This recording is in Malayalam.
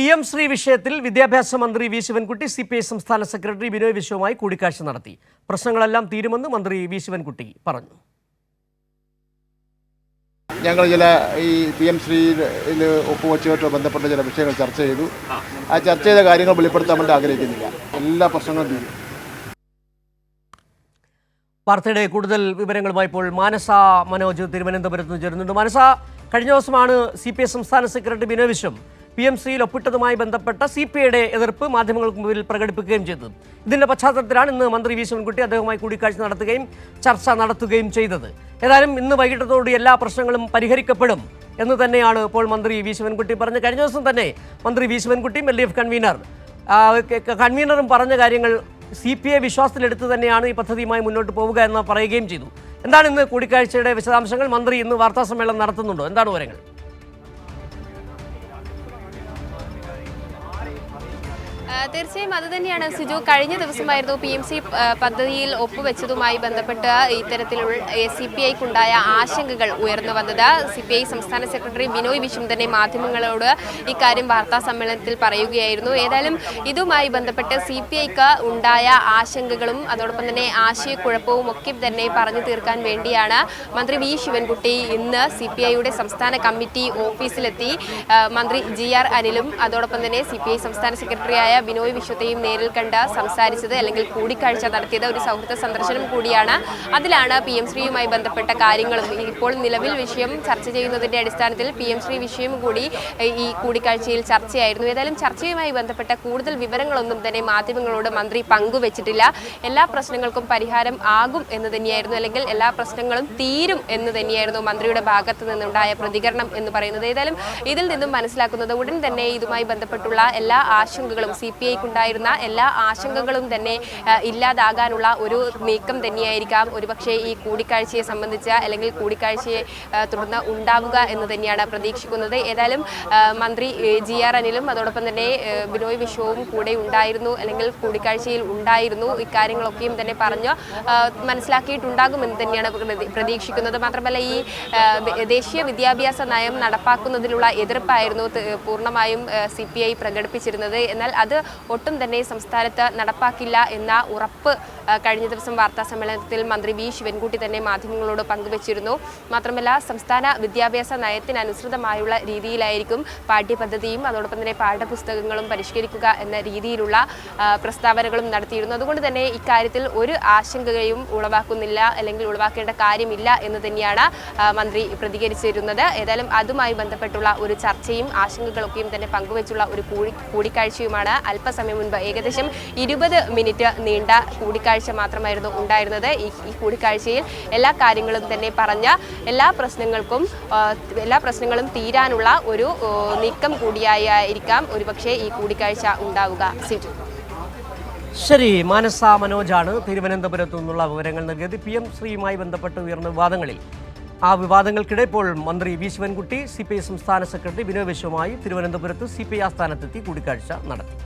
പി എം ശ്രീ വിഷയത്തിൽ വിദ്യാഭ്യാസ മന്ത്രി V Sivankutty C P I സംസ്ഥാന സെക്രട്ടറി ബിനോയ് വിശ്വവുമായി കൂടിക്കാഴ്ച നടത്തി. പ്രശ്നങ്ങളെല്ലാം തീരുമെന്ന് മന്ത്രി വി ശിവൻകുട്ടി പറഞ്ഞു. ഞങ്ങൾ ചില ഈ പി എം ശ്രീയിൽ ഒപ്പുവെച്ചുമായിട്ട് ബന്ധപ്പെട്ട ചില വിഷയങ്ങൾ ചർച്ച ചെയ്തു. ആ ചർച്ച ചെയ്ത കാര്യങ്ങൾ വെളിപ്പെടുത്താൻ വേണ്ടി ആഗ്രഹിക്കുന്നില്ല. എല്ലാ പ്രശ്നങ്ങളും തീരും. വാർത്തയുടെ കൂടുതൽ വിവരങ്ങളുമായി ഇപ്പോൾ മാനസ മനോജ് തിരുവനന്തപുരത്ത് നിന്ന് ചേരുന്നുണ്ട്. മാനസ കഴിഞ്ഞ ദിവസമാണ് സി പി ഐ സംസ്ഥാന secretary Binoy Viswam P M സിയിൽ ഒപ്പിട്ടതുമായി ബന്ധപ്പെട്ട സി പി ഐയുടെ എതിർപ്പ് മാധ്യമങ്ങൾക്ക് മുമ്പിൽ പ്രകടിപ്പിക്കുകയും ചെയ്തത്. ഇതിന്റെ പശ്ചാത്തലത്തിലാണ് ഇന്ന് മന്ത്രി വി ശിവൻകുട്ടി അദ്ദേഹവുമായി കൂടിക്കാഴ്ച നടത്തുകയും ചർച്ച നടത്തുകയും ചെയ്തത്. ഏതായാലും ഇന്ന് വൈകിട്ടത്തോടെ എല്ലാ പ്രശ്നങ്ങളും പരിഹരിക്കപ്പെടും എന്ന് തന്നെയാണ് ഇപ്പോൾ മന്ത്രി വി ശിവൻകുട്ടി പറഞ്ഞത്. കഴിഞ്ഞ ദിവസം തന്നെ മന്ത്രി വി ശിവൻകുട്ടിയും എൽ ഡി എഫ് കൺവീനർ കൺവീനറും പറഞ്ഞ കാര്യങ്ങൾ സി പി ഐ വിശ്വാസത്തിലെടുത്ത് തന്നെയാണ് ഈ പദ്ധതിയുമായി മുന്നോട്ട് പോവുക എന്ന് പറയുകയും ചെയ്തു. എന്താണ് ഇന്ന് കൂടിക്കാഴ്ചയുടെ വിശദാംശങ്ങൾ? മന്ത്രി ഇന്ന് വാർത്താ സമ്മേളനം നടത്തുന്നുണ്ടോ? എന്താണ് വിവരങ്ങൾ? തീർച്ചയായും അത് തന്നെയാണ് സിജു. കഴിഞ്ഞ ദിവസമായിരുന്നു പി എം സി പദ്ധതിയിൽ ഒപ്പുവെച്ചതുമായി ബന്ധപ്പെട്ട് ഇത്തരത്തിലുള്ള സി പി ഐക്കുണ്ടായ ആശങ്കകൾ ഉയർന്നു വന്നത്. സി പി ഐ സംസ്ഥാന സെക്രട്ടറി ബിനോയ് വിശ്വം തന്നെ മാധ്യമങ്ങളോട് ഇക്കാര്യം വാർത്താ സമ്മേളനത്തിൽ പറയുകയായിരുന്നു. ഏതായാലും ഇതുമായി ബന്ധപ്പെട്ട് സി പി ഐക്ക് ഉണ്ടായ ആശങ്കകളും അതോടൊപ്പം തന്നെ ആശയക്കുഴപ്പവും ഒക്കെ തന്നെ പറഞ്ഞു തീർക്കാൻ വേണ്ടിയാണ് മന്ത്രി വി ശിവൻകുട്ടി ഇന്ന് സി പി ഐയുടെ സംസ്ഥാന കമ്മിറ്റി ഓഫീസിലെത്തി. മന്ത്രി ജി ആർ അനിലും അതോടൊപ്പം തന്നെ സി പി ഐ സംസ്ഥാന സെക്രട്ടറിയായ ബിനോയ് വിശ്വത്തെയും നേരിൽ കണ്ട് സംസാരിച്ചത് അല്ലെങ്കിൽ കൂടിക്കാഴ്ച നടത്തിയത് ഒരു സൗഹൃദ സന്ദർശനം കൂടിയാണ്. അതിലാണ് പി എം ശ്രീയുമായി ബന്ധപ്പെട്ട കാര്യങ്ങളും. ഇപ്പോൾ നിലവിൽ വിഷയം ചർച്ച ചെയ്യുന്നതിന്റെ അടിസ്ഥാനത്തിൽ പി എം ശ്രീ വിഷയം കൂടി ഈ കൂടിക്കാഴ്ചയിൽ ചർച്ചയായിരുന്നു. ഏതായാലും ചർച്ചയുമായി ബന്ധപ്പെട്ട കൂടുതൽ വിവരങ്ങളൊന്നും തന്നെ മാധ്യമങ്ങളോട് മന്ത്രി പങ്കുവച്ചിട്ടില്ല. എല്ലാ പ്രശ്നങ്ങൾക്കും പരിഹാരം ആകും എന്ന് തന്നെയായിരുന്നു അല്ലെങ്കിൽ എല്ലാ പ്രശ്നങ്ങളും തീരും എന്ന് തന്നെയായിരുന്നു മന്ത്രിയുടെ ഭാഗത്ത് നിന്നുണ്ടായ പ്രതികരണം എന്ന് പറയുന്നത്. ഏതായാലും ഇതിൽ നിന്നും മനസ്സിലാക്കുന്നത് ഉടൻ തന്നെ ഇതുമായി ബന്ധപ്പെട്ടുള്ള എല്ലാ ആശങ്കകളും സി പി ഐക്കുണ്ടായിരുന്ന എല്ലാ ആശങ്കകളും തന്നെ ഇല്ലാതാകാനുള്ള ഒരു നീക്കം തന്നെയായിരിക്കാം. ഒരുപക്ഷെ ഈ കൂടിക്കാഴ്ചയെ സംബന്ധിച്ച് അല്ലെങ്കിൽ കൂടിക്കാഴ്ചയെ തുടർന്ന് ഉണ്ടാവുക എന്ന് തന്നെയാണ് പ്രതീക്ഷിക്കുന്നത്. ഏതായാലും മന്ത്രി ജി ആർ അനിലും അതോടൊപ്പം തന്നെ ബിനോയ് വിശ്വവും കൂടെ ഉണ്ടായിരുന്നു അല്ലെങ്കിൽ കൂടിക്കാഴ്ചയിൽ ഉണ്ടായിരുന്നു. ഇക്കാര്യങ്ങളൊക്കെയും തന്നെ പറഞ്ഞ് മനസ്സിലാക്കിയിട്ടുണ്ടാകുമെന്ന് തന്നെയാണ് പ്രതി- പ്രതീക്ഷിക്കുന്നത്. മാത്രമല്ല ഈ ദേശീയ വിദ്യാഭ്യാസ നയം നടപ്പാക്കുന്നതിലുള്ള എതിർപ്പായിരുന്നു പൂർണമായും സി പി ഐ പ്രകടിപ്പിച്ചിരുന്നത്. എന്നാൽ അത് ഒട്ടും തന്നെ സംസ്ഥാനത്ത് നടപ്പാക്കില്ല എന്ന ഉറപ്പ് കഴിഞ്ഞ ദിവസം വാർത്താ സമ്മേളനത്തിൽ മന്ത്രി വി. ശിവൻകുട്ടി തന്നെ മാധ്യമങ്ങളോട് പങ്കുവച്ചിരുന്നു. മാത്രമല്ല സംസ്ഥാന വിദ്യാഭ്യാസ നയത്തിനനുസൃതമായുള്ള രീതിയിലായിരിക്കും പാഠ്യപദ്ധതിയും അതോടൊപ്പം തന്നെ പാഠപുസ്തകങ്ങളും പരിഷ്കരിക്കുക എന്ന രീതിയിലുള്ള പ്രസ്താവനകളും നടത്തിയിരുന്നു. അതുകൊണ്ട് തന്നെ ഇക്കാര്യത്തിൽ ഒരു ആശങ്കയും ഉളവാക്കുന്നില്ല അല്ലെങ്കിൽ ഉളവാക്കേണ്ട കാര്യമില്ല എന്ന് തന്നെയാണ് മന്ത്രി പ്രതികരിച്ചിരുന്നത്. ഏതായാലും അതുമായി ബന്ധപ്പെട്ടുള്ള ഒരു ചർച്ചയും ആശങ്കകളൊക്കെയും തന്നെ പങ്കുവച്ചുള്ള ഒരു കൂടി കൂടിക്കാഴ്ചയുമാണ് അല്പസമയം മുൻപ് ഏകദേശം ഇരുപത് മിനിറ്റ് നീണ്ട കൂടിക്കാഴ്ച മാത്രമായിരുന്നു ഉണ്ടായിരുന്നത്. ഈ ഈ കൂടിക്കാഴ്ചയിൽ എല്ലാ കാര്യങ്ങളും തന്നെ പറഞ്ഞ എല്ലാ പ്രശ്നങ്ങൾക്കും എല്ലാ പ്രശ്നങ്ങളും തീരാനുള്ള ഒരു നീക്കം കൂടിയായിരിക്കാം ഒരുപക്ഷെ ഈ കൂടിക്കാഴ്ച ഉണ്ടാവുക. സിജു. ശരി മാനസ മനോജാണ് തിരുവനന്തപുരത്തു നിന്നുള്ള വിവരങ്ങൾ നൽകിയത്. പി എം ശ്രീയുമായി ബന്ധപ്പെട്ട് ഉയർന്ന വിവാദങ്ങളിൽ. ആ വിവാദങ്ങൾക്കിടെ ഇപ്പോൾ മന്ത്രി V Sivankutty C P I സംസ്ഥാന സെക്രട്ടറി ബിനോയ് വിശ്വമായി തിരുവനന്തപുരത്ത് സി പി ഐ ആസ്ഥാനത്തെത്തി കൂടിക്കാഴ്ച നടത്തി.